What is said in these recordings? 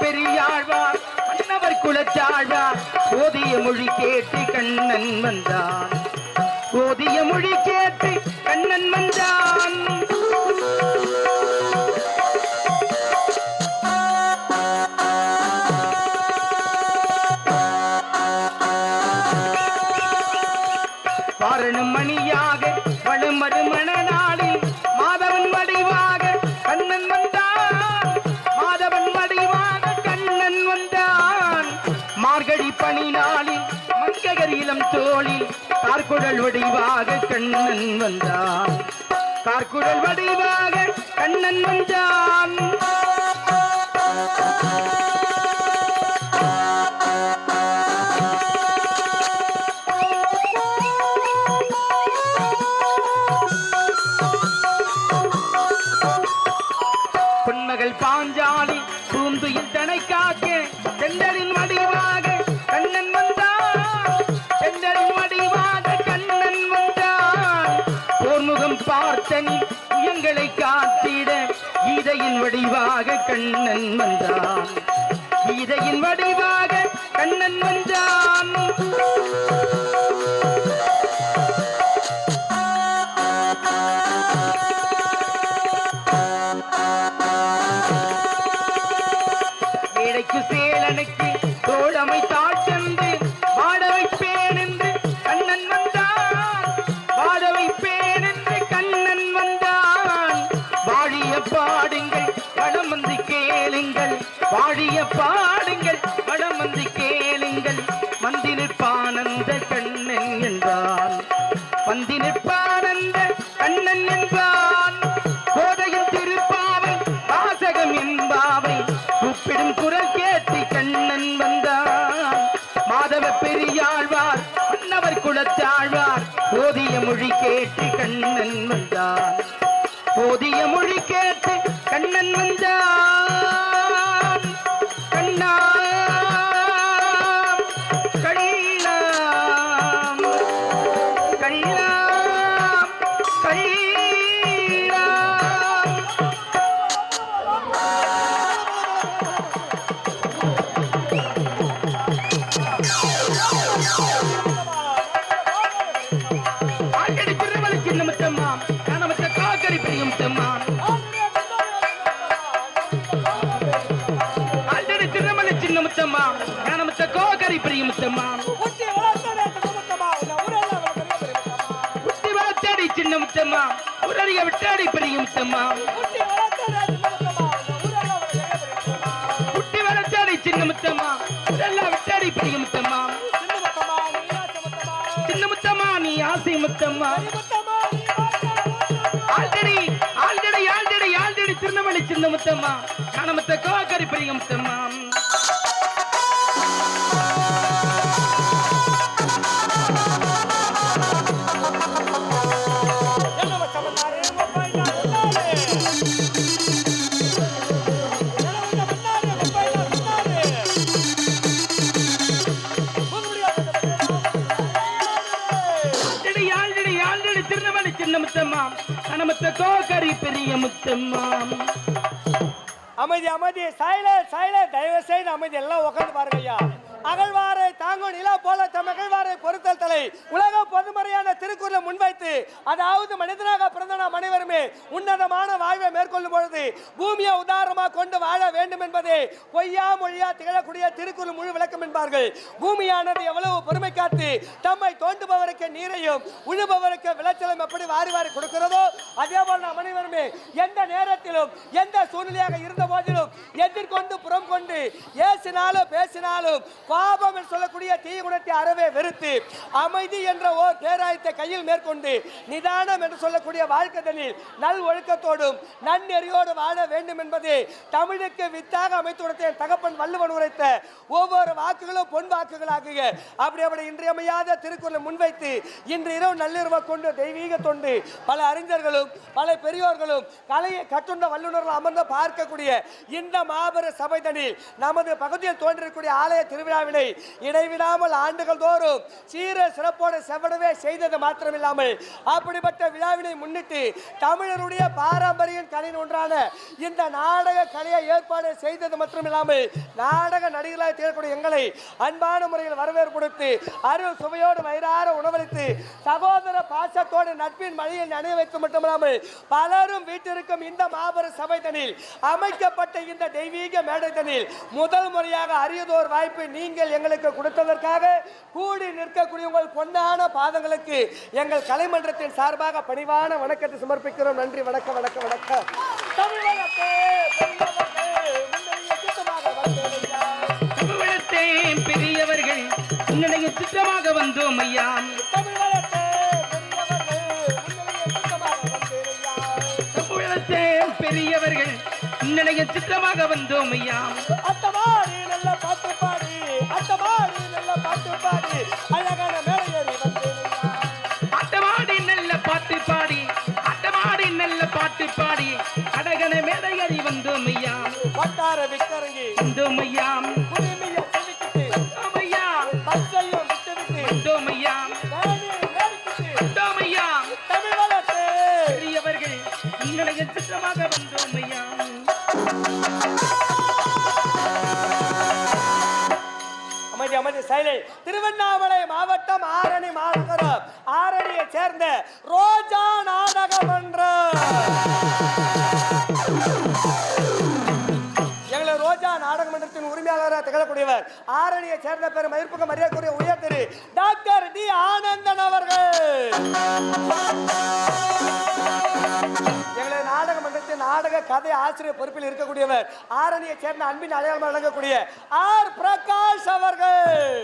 பெரியாழ்வார் அன்னவர் குலச்சாழ்வார் போதிய மொழி கேட்டு கண்ணன் வந்தான் போதிய மொழி கேட்டு கண்ணன் வந்தான் வடிவாக கண்ணன் வந்தான். கார்குழல் வடிவாக கண்ணன் வந்தான். மொழி கண்ணன் வந்தான். கண்ணா கண்ணாம் கண்ணாம் கண்ணாம். குடும்பத்தமா குட்டி வளர்த்தாடி சின்ன விட்டாடி குடும்பத்தமா குட்டி வளர்த்தாடி சின்ன முத்தம்மாம் உரெல்லாம் விட்டாடி பிரியும் தம்மாம் சின்னமத்தமா நீயா சமத்தமா சின்ன முத்தம்மா நீ ஆசை Muthamma. Already already already already Tirunelveli சின்ன முத்தம்மா. கனமத்த கோகரி பிரியும் தம்மாம் திருநவழி சின்ன முத்தம்மா கனமத்த கோகரி பெரிய முத்தம்மா அமைதி அமைதி. சைல சைல தயவு செய்து அமைதி. எல்லாம் உட்காந்து பாருங்க ஐயா அகழ்வாரை தாங்கும் நிலா போல தம் அகழ்வாரை பொறுத்தல் தலை. உலக பொதுமறையான திருக்குறளை முன்வைத்து அதாவது மனிதனாக பிறந்த நாம் அனைவருமே உன்னதமான வாழ்வை மேற்கொள்ளும் பொழுது பூமியை உதாரணமாக கொண்டு வாழ வேண்டும் என்பதே பொய்யா மொழியா திகழக்கூடிய திருக்குறள் முழு விளக்கம் என்பார்கள். பூமியானது எவ்வளவு பொறுமை காத்து தம்மை தோண்டுபவருக்கு நீரையும் உழுபவருக்கு விளைச்சலும் எப்படி வாரி வாரி கொடுக்கிறதோ அதே போல நாம் அனைவருமே எந்த நேரத்திலும் எந்த சூழ்நிலையாக இருந்த போதிலும் எதிர்கொண்டு புறம் கொண்டு ஏசினாலும் பேசினாலும் பாபம் என்று சொல்லக்கூடிய தீய குணத்தை அறவே வெறுத்து அமைதி என்ற ஓர் பேராயத்தை கையில் மேற்கொண்டு நிதானம் என்று சொல்லக்கூடிய வாழ்க்கைதனில் நல் ஒழுக்கத்தோடும் நன்னெறியோடு வாழ வேண்டும் என்பது தமிழுக்கு வித்தாக அமைத்து கொடுத்த என் தகப்பன் வள்ளுவன் உரைத்த ஒவ்வொரு வாக்குகளும் பொன் வாக்குகளாகுக. அப்படி அப்படி இன்றியமையாத திருக்குறளை முன்வைத்து இன்று இரவு நள்ளிரவை கொண்டு தெய்வீக தொண்டு பல அறிஞர்களும் பல பெரியோர்களும் கலையை கற்றுண்ட வல்லுநர்கள் அமர்ந்து பார்க்கக்கூடிய இந்த மாபெரும் சபைதனில் நமது பகுதியில் தோன்றிருக்கக்கூடிய ஆலய திருவிழாவினை இடைவிடாமல் ஆண்டுகள் தோறும் சீர சிறப்போடு செவ்வடவே செய்தது மாத்திரமில்லாமல் அப்படிப்பட்ட விழாவினை முன்னிட்டு தமிழருடைய பாரம்பரிய கலையின் ஒன்றான இந்த நாடக கலையை ஏற்பாடு செய்தது மட்டுமில்லாமல் நாடக நடிகர்களாக தேடக்கூடிய எங்களை அன்பான முறையில் வரவேற்பு கொடுத்து அருள் சுவையோடு வயிறார உணவளித்து சகோதர பாசத்தோடு நட்பின் மழையில் நனைய வைத்து மட்டுமில்லாமல் பலரும் வீட்டிற்கும் இந்த மாபெரும் சபை அமைக்க அமைக்கப்பட்ட இந்த தெய்வீக மேடை முதல் முறையாக அரியதோர் வாய்ப்பு நீங்கள் எங்களுக்கு கொடுத்ததற்காக கூடி நிற்கக்கூடிய உங்கள் பொன்னான பாதங்களுக்கு எங்கள் கலைமன்றத்தின் சார்பாக பணிவான வணக்கத்தை சமர்ப்பிக்கிறோம். நன்றி. வணக்கம் வணக்கம் வணக்கம். உன்னுடைய சித்தமாக வந்தோம் ஐயா. அத்தமாடி நல்ல பாட்டு பாடி அத்தமாடி நல்ல பாட்டு பாடி அழகான மேடையேறி. ஆட்டமாடி நல்ல பாட்டு பாடி ஆட்டமாடி நல்ல பாட்டு பாடி அடகன மேடையறி வந்தோம் ஐயா. வட்டார விக்கரங்கி வந்தோம் ஐயா. செயலில் திருவண்ணாமலை மாவட்டம் ஆரணி மாநகரம். ஆரணியை சேர்ந்த ரோஜா நாடக மன்றம் எங்களை ரோஜா நாடக மன்றத்தின் உரிமையாளராக திகழக்கூடியவர் ஆரணியை சேர்ந்த பெரும் மயிர்ப்புக்கு மரியாதைக்குரிய உயர் திரு டாக்டர் டி ஆனந்தன் அவர்கள். எங்களை நாடக மன்றத்தின் நாடக கதை ஆசிரியர் பொறுப்பில் இருக்கக்கூடியவர் ஆரணியை சேர்ந்த அன்பின் அடையாளம் வழங்கக்கூடிய ஆர். பிரகாஷ் அவர்கள்.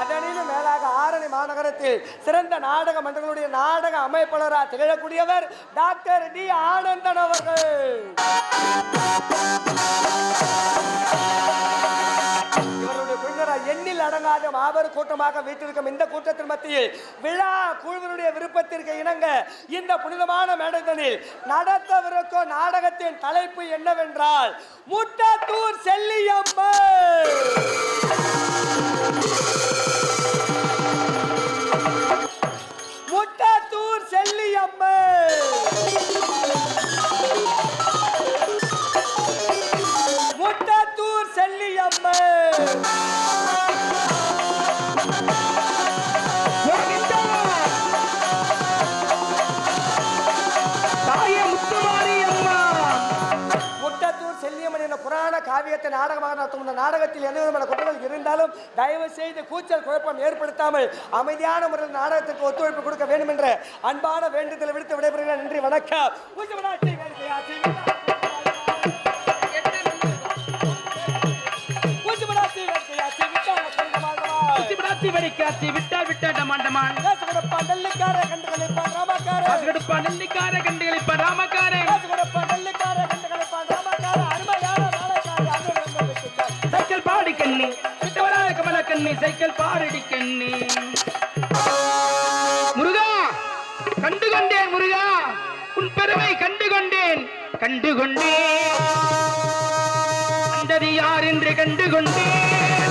அதனிலும் மேலாக ஆரணி மாநகரத்தில் சிறந்த நாடக மன்றங்களுடைய நாடக அமைப்பாளராக திகழக்கூடியவர் டாக்டர் டி. ஆனந்தன் அவர்கள். எண்ணில் அடங்காத மாபெரும் கூட்டமாக வீட்டிருக்கும் இந்த கூட்டத்தின் மத்தியில் விழா குழுவினுடைய விருப்பத்திற்கு இணங்க இந்த புனிதமான மேடைதனில் நடத்தவிருக்கும் நாடகத்தின் தலைப்பு என்னவென்றால் முட்டத்தூர் செல்லியம்மன் முட்டத்தூர் செல்லியம்மன் முட்டத்தூர் காவியத்தை நாடகமாக நடத்தும் இந்த நாடகத்தில் எந்த விதமான குற்றங்கள் இருந்தாலும் தயவு செய்து கூச்சல் குழப்பம் ஏற்படுத்தாமல் அமைதியான முறையில் நாடகத்திற்கு ஒத்துழைப்பு கொடுக்க வேண்டும் என்ற அன்பான வேண்டுதலை விடுத்து விடைபெறுகிறேன். நன்றி வணக்கம். ஊஞ்சமடாச்சி வேடிக்கையாச்சி ஊஞ்சமடாச்சி வேடிக்கையாச்சி விட்டால கண்டமாண்டவா. பிராத்தி வடிக்காத்தி விட்டால் விட்டாட்ட மாண்டமான் காசுகொடப்பா நெல்லுக்கார கண்டுகளிப்பா ராமக்கார காசுகடுப்பா நெல்லிக்கார கண்டுகளிப்ப ராமக்காரே கண்ணி சைக்கிள் பாரடி கண்ணி. முருகா கண்டு கொண்டேன் முருகா. உன் பெருமை கண்டு கொண்டேன் கண்டு கொண்டேன் அந்தது யார் என்று கண்டு கொண்டேன்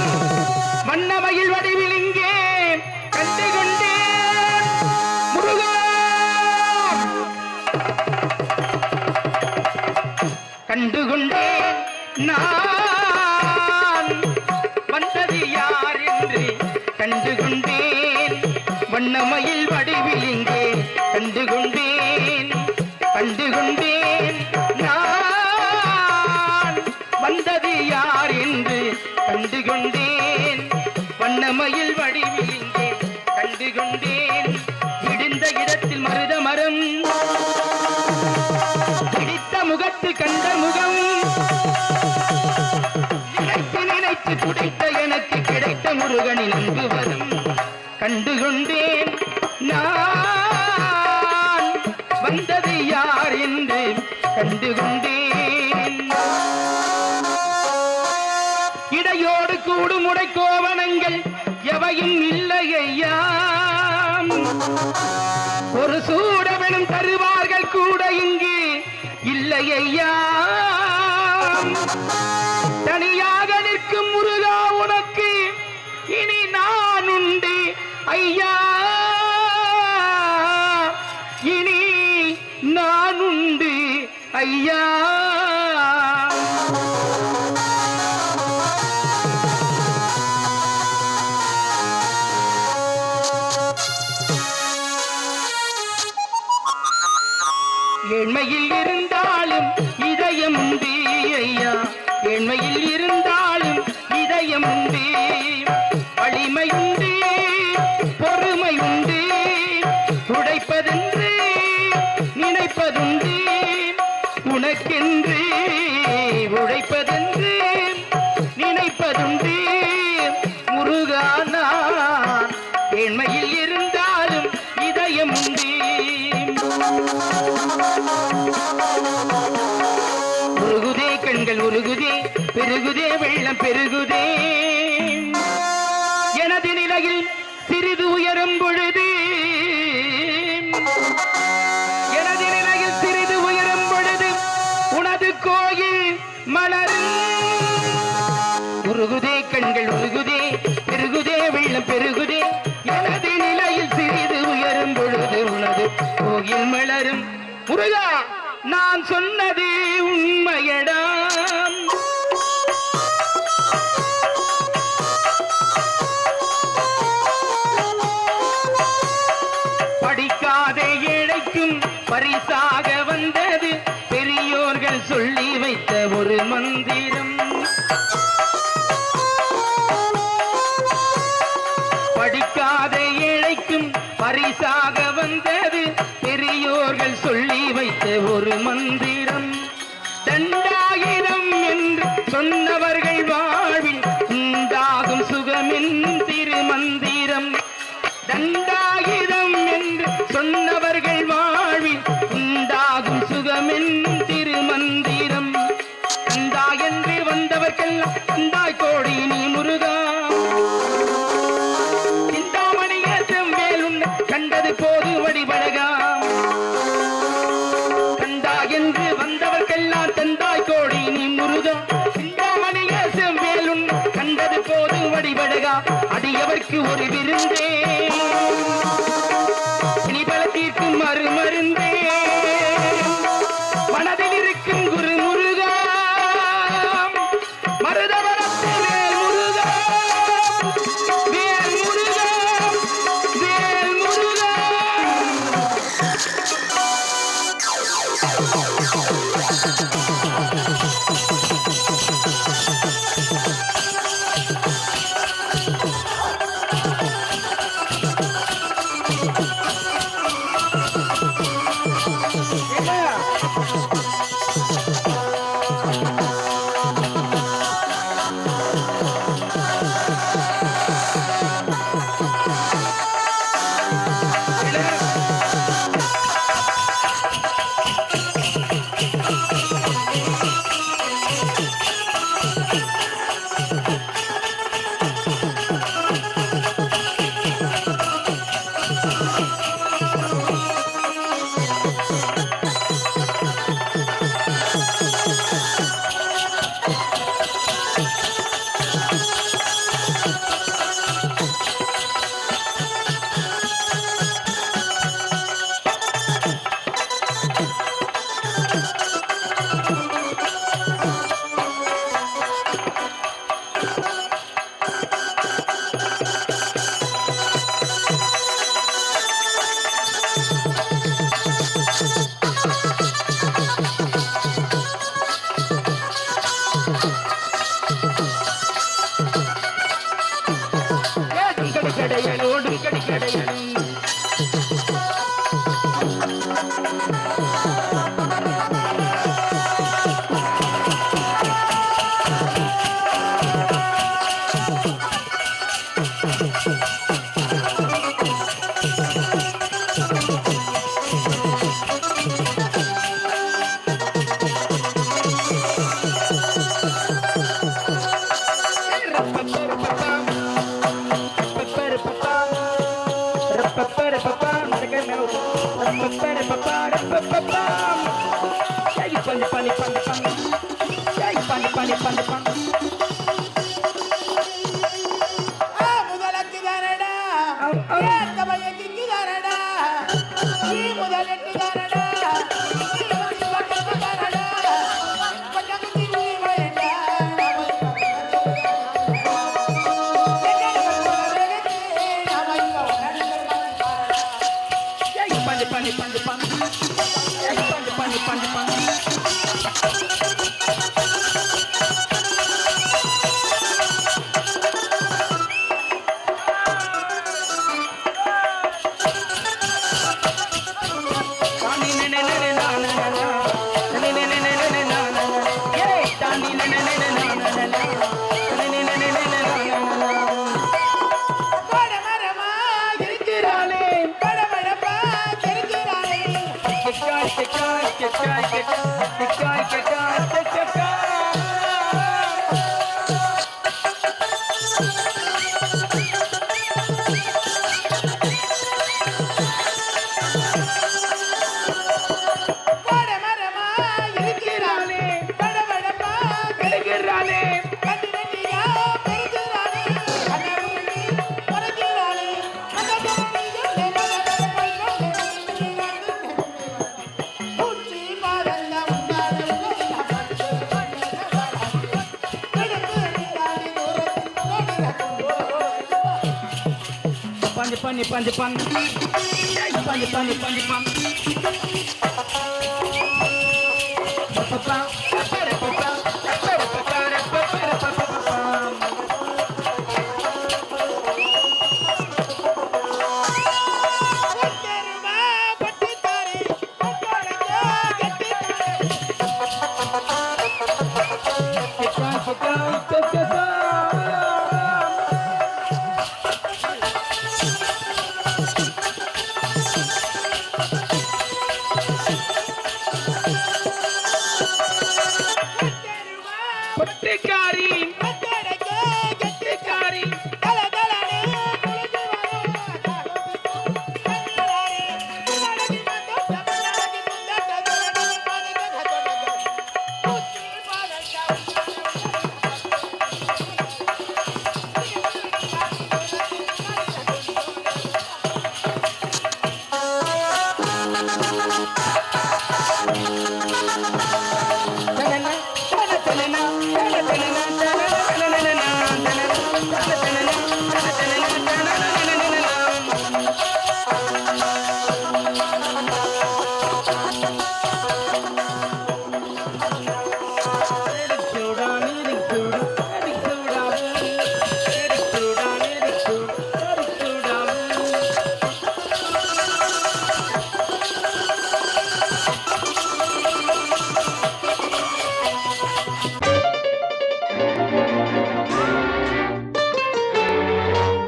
யார் என்று கண்டு கொண்டேன் இடையோடு கூடுமுடை கோவணங்கள் எவையும் இல்லையா ஒரு சூடவனும் தருவார்கள் கூட இங்கு இல்லையா தனியாக ஐயா பேசும் தீர் முருகானான் தேன்மையில் முருகா நான் சொன்னது உண்மையடா. மந்திரம். தண்ட படி பழகா அடியவர்க்கு ஒரு விருந்தே. கடையோடு கடையோடு பப்பாட பப்பா மரக்க மேல பப்பாட பப்பாட பப்பா ஜாய் பண்ணி பண்ணி பண்ணி பண்ணி ஜாய் பண்ணி பண்ணி பண்ணி பண்ணி pani pani pani Jepang, Jepang, Jepang, Jepang. Jepang, Jepang, Jepang, Jepang. Jepang, Jepang.